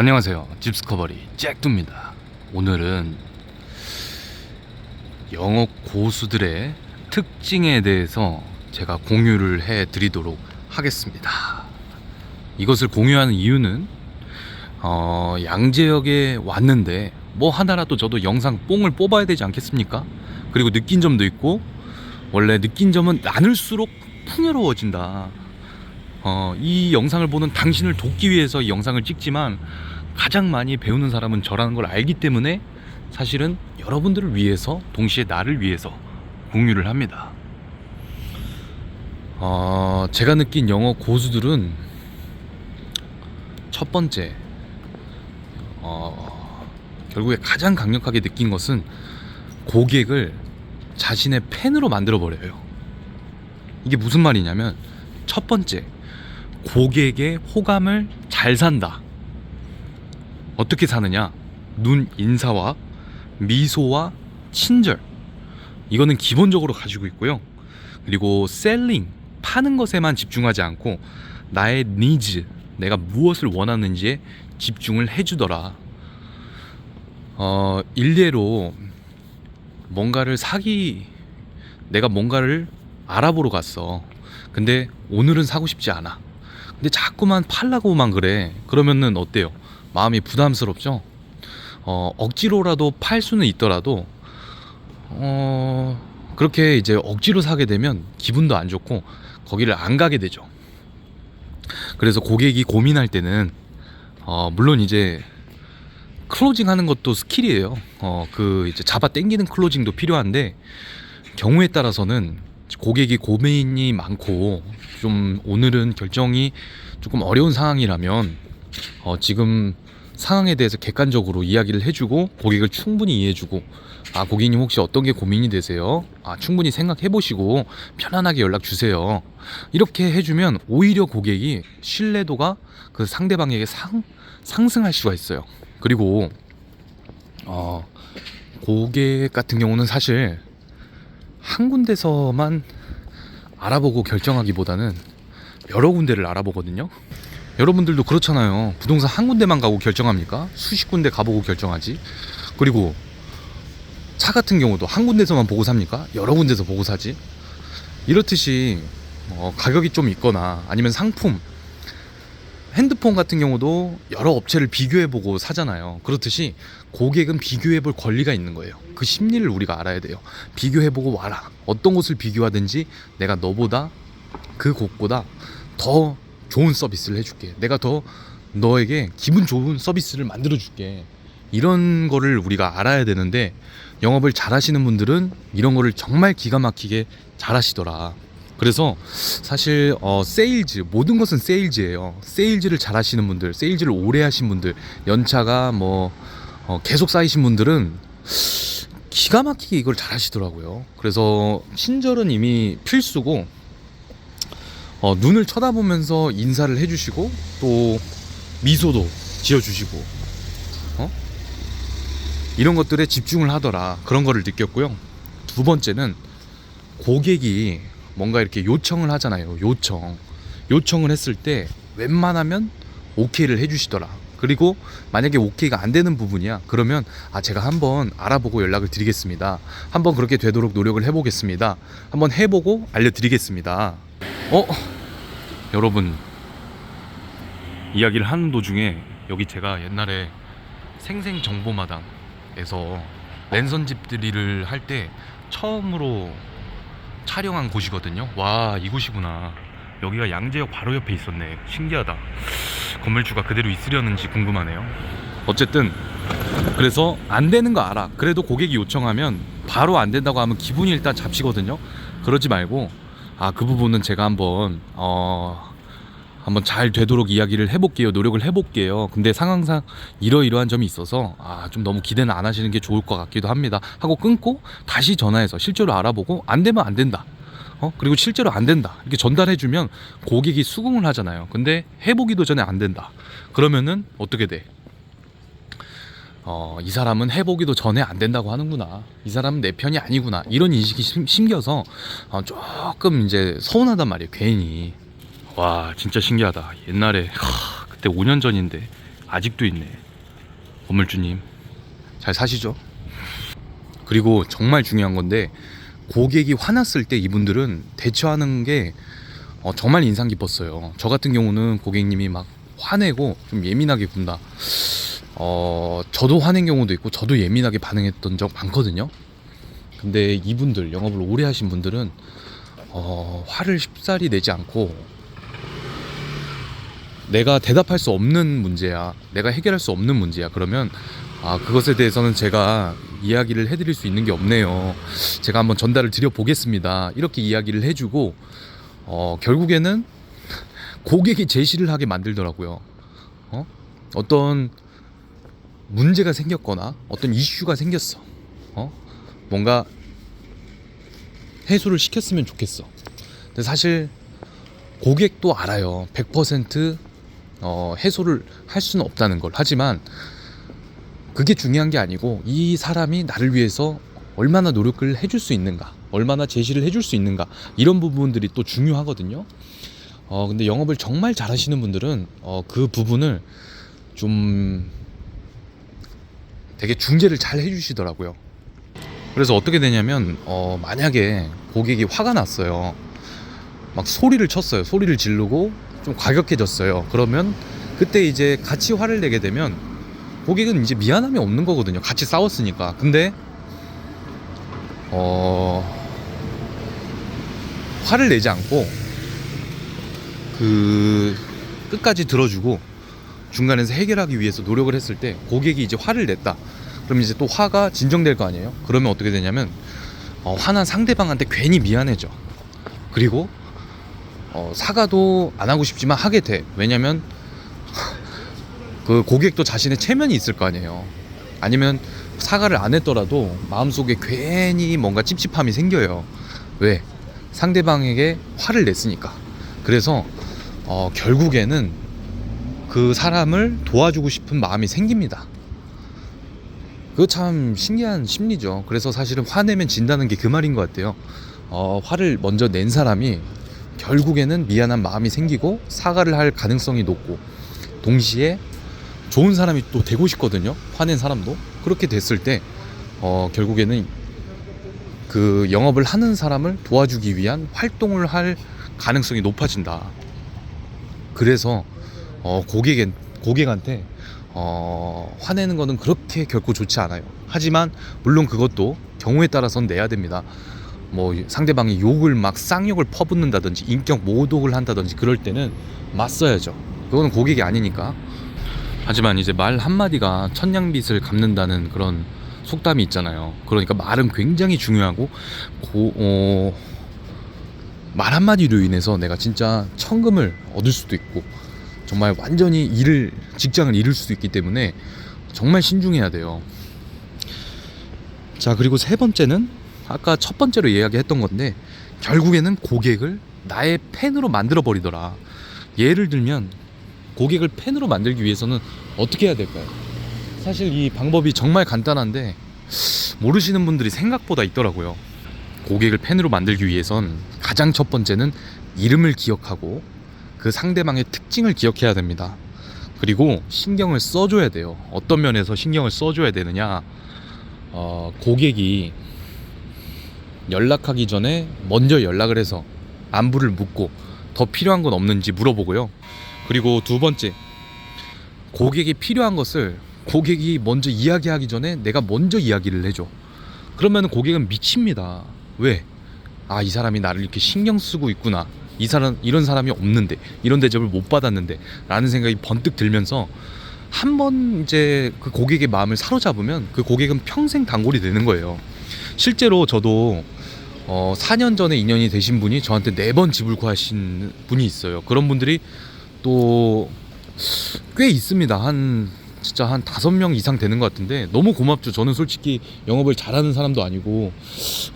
안녕하세요. 집스커버리 잭두입니다. 오늘은 영어 고수들의 특징에 대해서 제가 공유를 해 드리도록 하겠습니다. 이것을 공유하는 이유는 어, 양재역에 왔는데 뭐 하나라도 저도 영상 뽕을 뽑아야 되지 않겠습니까? 그리고 느낀 점도 있고 원래 느낀 점은 나눌수록 풍요로워진다. 어, 이 영상을 보는 당신을 돕기 위해서 이 영상을 찍지만 가장 많이 배우는 사람은 저라는 걸 알기 때문에 사실은 여러분들을 위해서 동시에 나를 위해서 공유를 합니다. 어, 제가 느낀 영어 고수들은 첫 번째 어, 결국에 가장 강력하게 느낀 것은 고객을 자신의 팬으로 만들어 버려요. 이게 무슨 말이냐면 첫 번째 고객의 호감을 잘 산다. 어떻게 사느냐? 눈 인사와 미소와 친절. 이거는 기본적으로 가지고 있고요. 그리고 셀링, 파는 것에만 집중하지 않고 나의 니즈, 내가 무엇을 원하는지에 집중을 해주더라. 어, 일례로 뭔가를 사기, 내가 뭔가를 알아보러 갔어. 근데 오늘은 사고 싶지 않아. 근데 자꾸만 팔라고만 그래. 그러면은 어때요? 마음이 부담스럽죠? 어, 억지로라도 팔 수는 있더라도, 어, 그렇게 이제 억지로 사게 되면 기분도 안 좋고, 거기를 안 가게 되죠. 그래서 고객이 고민할 때는, 어, 물론 이제, 클로징 하는 것도 스킬이에요. 어, 그 이제 잡아 당기는 클로징도 필요한데, 경우에 따라서는 고객이 고민이 많고 좀 오늘은 결정이 조금 어려운 상황이라면 어 지금 상황에 대해서 객관적으로 이야기를 해주고 고객을 충분히 이해해주고 아 고객님 혹시 어떤 게 고민이 되세요? 아 충분히 생각해 보시고 편안하게 연락 주세요. 이렇게 해주면 오히려 고객이 신뢰도가 그 상대방에게 상 상승할 수가 있어요. 그리고 어 고객 같은 경우는 사실 한 군데서만 알아보고 결정하기보다는 여러 군데를 알아보거든요. 여러분들도 그렇잖아요. 부동산 한 군데만 가고 결정합니까? 수십 군데 가보고 결정하지. 그리고 차 같은 경우도 한 군데서만 보고 삽니까? 여러 군데서 보고 사지. 이렇듯이 어, 가격이 좀 있거나 아니면 상품 핸드폰 같은 경우도 여러 업체를 비교해보고 사잖아요. 그렇듯이 고객은 비교해볼 권리가 있는 거예요. 그 심리를 우리가 알아야 돼요. 비교해보고 와라. 어떤 곳을 비교하든지 내가 너보다 그 곳보다 더 좋은 서비스를 해줄게. 내가 더 너에게 기분 좋은 서비스를 만들어줄게. 이런 거를 우리가 알아야 되는데 영업을 잘 하시는 분들은 이런 거를 정말 기가 막히게 잘 하시더라. 그래서 사실 어, 세일즈 모든 것은 세일즈예요. 세일즈를 잘 하시는 분들, 세일즈를 오래 하신 분들, 연차가 뭐 어, 계속 쌓이신 분들은 기가 막히게 이걸 잘 하시더라고요. 그래서 친절은 이미 필수고 어, 눈을 쳐다보면서 인사를 해주시고 또 미소도 지어주시고 어? 이런 것들에 집중을 하더라 그런 거를 느꼈고요. 두 번째는 고객이 뭔가 이렇게 요청을 하잖아요. 요청. 요청을 했을 때 웬만하면 오케이를 해주시더라. 그리고 만약에 오케이가 안 되는 부분이야. 그러면 아 제가 한번 알아보고 연락을 드리겠습니다. 한번 그렇게 되도록 노력을 해보겠습니다. 한번 해보고 알려드리겠습니다. 어? 여러분 이야기를 하는 도중에 여기 제가 옛날에 생생 정보마당에서 랜선 집들이를 할 때 처음으로 촬영한 곳이거든요. 와 이곳이구나. 여기가 양재역 바로 옆에 있었네. 신기하다. 건물주가 그대로 있으려는지 궁금하네요. 어쨌든 그래서 안 되는 거 알아. 그래도 고객이 요청하면 바로 안 된다고 하면 기분이 일단 잡히거든요. 그러지 말고 아 그 부분은 제가 한번 어 한번 잘 되도록 이야기를 해볼게요. 노력을 해볼게요. 근데 상황상 이러이러한 점이 있어서 아, 좀 너무 기대는 안 하시는 게 좋을 것 같기도 합니다. 하고 끊고 다시 전화해서 실제로 알아보고 안 되면 안 된다. 어? 그리고 실제로 안 된다. 이렇게 전달해주면 고객이 수긍을 하잖아요. 근데 해보기도 전에 안 된다. 그러면은 어떻게 돼? 어, 이 사람은 해보기도 전에 안 된다고 하는구나. 이 사람은 내 편이 아니구나. 이런 인식이 심, 심겨서 어, 조금 이제 서운하단 말이에요. 괜히. 와 진짜 신기하다 옛날에 하, 그때 5년 전인데 아직도 있네. 건물주님 잘 사시죠? 그리고 정말 중요한 건데 고객이 화났을 때 이분들은 대처하는 게 어, 정말 인상 깊었어요. 저 같은 경우는 고객님이 막 화내고 좀 예민하게 군다. 어, 저도 화낸 경우도 있고 저도 예민하게 반응했던 적 많거든요. 근데 이분들 영업을 오래 하신 분들은 어, 화를 쉽사리 내지 않고 내가 대답할 수 없는 문제야. 내가 해결할 수 없는 문제야. 그러면 아, 그것에 대해서는 제가 이야기를 해드릴 수 있는 게 없네요. 제가 한번 전달을 드려 보겠습니다. 이렇게 이야기를 해주고 어, 결국에는 고객이 제시를 하게 만들더라고요. 어? 어떤 문제가 생겼거나 어떤 이슈가 생겼어. 어? 뭔가 해소를 시켰으면 좋겠어. 근데 사실 고객도 알아요. 100% 어, 해소를 할 수는 없다는 걸. 하지만 그게 중요한 게 아니고 이 사람이 나를 위해서 얼마나 노력을 해줄 수 있는가, 얼마나 제시를 해줄 수 있는가 이런 부분들이 또 중요하거든요. 어 근데 영업을 정말 잘하시는 분들은 어, 그 부분을 좀 되게 중재를 잘 해주시더라고요. 그래서 어떻게 되냐면 어, 만약에 고객이 화가 났어요. 막 소리를 쳤어요. 소리를 지르고 좀 과격해졌어요. 그러면 그때 이제 같이 화를 내게 되면 고객은 이제 미안함이 없는 거거든요. 같이 싸웠으니까. 근데 어 화를 내지 않고 그 끝까지 들어주고 중간에서 해결하기 위해서 노력을 했을 때 고객이 이제 화를 냈다. 그럼 이제 또 화가 진정될 거 아니에요? 그러면 어떻게 되냐면 어, 화난 상대방한테 괜히 미안해져. 그리고 어, 사과도 안 하고 싶지만 하게 돼. 왜냐면 그 고객도 자신의 체면이 있을 거 아니에요. 아니면 사과를 안 했더라도 마음속에 괜히 뭔가 찝찝함이 생겨요. 왜? 상대방에게 화를 냈으니까. 그래서 어, 결국에는 그 사람을 도와주고 싶은 마음이 생깁니다. 그거 참 신기한 심리죠. 그래서 사실은 화내면 진다는 게 그 말인 것 같아요. 어, 화를 먼저 낸 사람이 결국에는 미안한 마음이 생기고 사과를 할 가능성이 높고 동시에 좋은 사람이 또 되고 싶거든요. 화낸 사람도 그렇게 됐을 때 어, 결국에는 그 영업을 하는 사람을 도와주기 위한 활동을 할 가능성이 높아진다. 그래서 어, 고객엔 고객한테 어, 화내는 거는 그렇게 결코 좋지 않아요. 하지만 물론 그것도 경우에 따라서는 내야 됩니다. 뭐 상대방이 욕을 막 쌍욕을 퍼붓는다든지 인격 모독을 한다든지 그럴 때는 맞서야죠. 그거는 고객이 아니니까. 하지만 이제 말 한마디가 천냥빚을 갚는다는 그런 속담이 있잖아요. 그러니까 말은 굉장히 중요하고 고, 어, 말 한마디로 인해서 내가 진짜 천금을 얻을 수도 있고 정말 완전히 일을 직장을 잃을 수도 있기 때문에 정말 신중해야 돼요. 자 그리고 세 번째는 아까 첫 번째로 이야기했던 건데 결국에는 고객을 나의 팬으로 만들어 버리더라. 예를 들면 고객을 팬으로 만들기 위해서는 어떻게 해야 될까요? 사실 이 방법이 정말 간단한데 모르시는 분들이 생각보다 있더라고요. 고객을 팬으로 만들기 위해선 가장 첫 번째는 이름을 기억하고 그 상대방의 특징을 기억해야 됩니다. 그리고 신경을 써줘야 돼요. 어떤 면에서 신경을 써줘야 되느냐? 어, 고객이 연락하기 전에 먼저 연락을 해서 안부를 묻고 더 필요한 건 없는지 물어보고요. 그리고 두 번째, 고객이 필요한 것을 고객이 먼저 이야기하기 전에 내가 먼저 이야기를 해줘. 그러면 고객은 미칩니다. 왜? 아, 이 사람이 나를 이렇게 신경 쓰고 있구나. 이 사람, 이런 사람이 없는데, 이런 대접을 못 받았는데, 라는 생각이 번뜩 들면서 한 번 이제 그 고객의 마음을 사로잡으면 그 고객은 평생 단골이 되는 거예요. 실제로 저도 어, 4년 전에 인연이 되신 분이 저한테 네 번 집을 구하신 분이 있어요. 그런 분들이 또 꽤 있습니다. 한 진짜 한 다섯 명 이상 되는 것 같은데 너무 고맙죠. 저는 솔직히 영업을 잘하는 사람도 아니고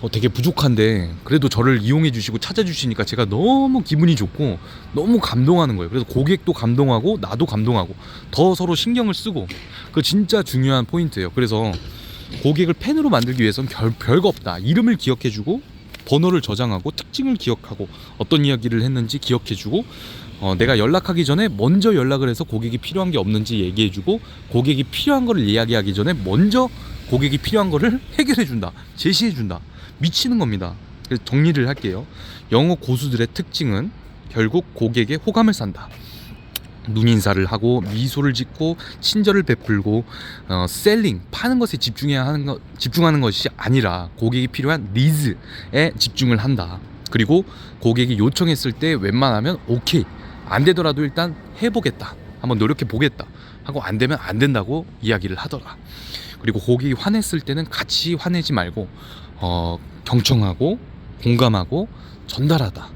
어, 되게 부족한데 그래도 저를 이용해 주시고 찾아주시니까 제가 너무 기분이 좋고 너무 감동하는 거예요. 그래서 고객도 감동하고 나도 감동하고 더 서로 신경을 쓰고 그 진짜 중요한 포인트예요. 그래서 고객을 팬으로 만들기 위해서는 별, 별거 없다. 이름을 기억해주고 번호를 저장하고 특징을 기억하고 어떤 이야기를 했는지 기억해주고 어, 내가 연락하기 전에 먼저 연락을 해서 고객이 필요한 게 없는지 얘기해주고 고객이 필요한 거를 이야기하기 전에 먼저 고객이 필요한 거를 해결해준다, 제시해준다. 미치는 겁니다. 그래서 정리를 할게요. 영어 고수들의 특징은 결국 고객의 호감을 산다. 눈인사를 하고 미소를 짓고 친절을 베풀고 어, 셀링 파는 것에 집중해야 하는 것 집중하는 것이 아니라 고객이 필요한 니즈에 집중을 한다. 그리고 고객이 요청했을 때 웬만하면 오케이 안 되더라도 일단 해보겠다 한번 노력해 보겠다 하고 안 되면 안 된다고 이야기를 하더라. 그리고 고객이 화냈을 때는 같이 화내지 말고 어, 경청하고 공감하고 전달하다.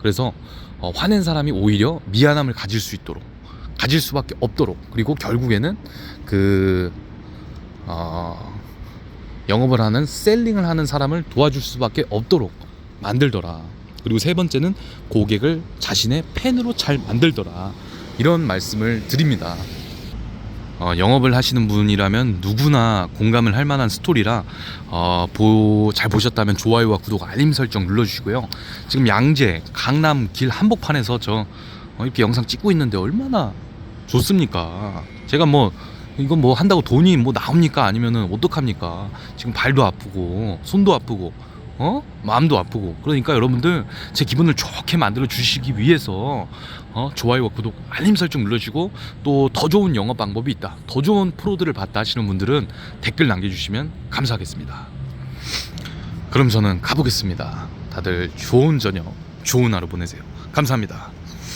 그래서 어, 화낸 사람이 오히려 미안함을 가질 수 있도록 가질 수밖에 없도록 그리고 결국에는 그 어, 영업을 하는 셀링을 하는 사람을 도와줄 수밖에 없도록 만들더라. 그리고 세 번째는 고객을 자신의 팬으로 잘 만들더라. 이런 말씀을 드립니다. 어, 영업을 하시는 분이라면 누구나 공감을 할 만한 스토리라 어, 보, 잘 보셨다면 좋아요와 구독 알림 설정 눌러주시고요. 지금 양재 강남 길 한복판에서 저 어, 이렇게 영상 찍고 있는데 얼마나 좋습니까? 제가 뭐 이건 뭐 한다고 돈이 뭐 나옵니까? 아니면은 어떡합니까? 지금 발도 아프고 손도 아프고 어? 마음도 아프고. 그러니까 여러분들 제 기분을 좋게 만들어 주시기 위해서 어 좋아요와 구독 알림 설정 눌러주시고 또 더 좋은 영업 방법이 있다 더 좋은 프로들을 봤다 하시는 분들은 댓글 남겨주시면 감사하겠습니다. 그럼 저는 가보겠습니다. 다들 좋은 저녁 좋은 하루 보내세요. 감사합니다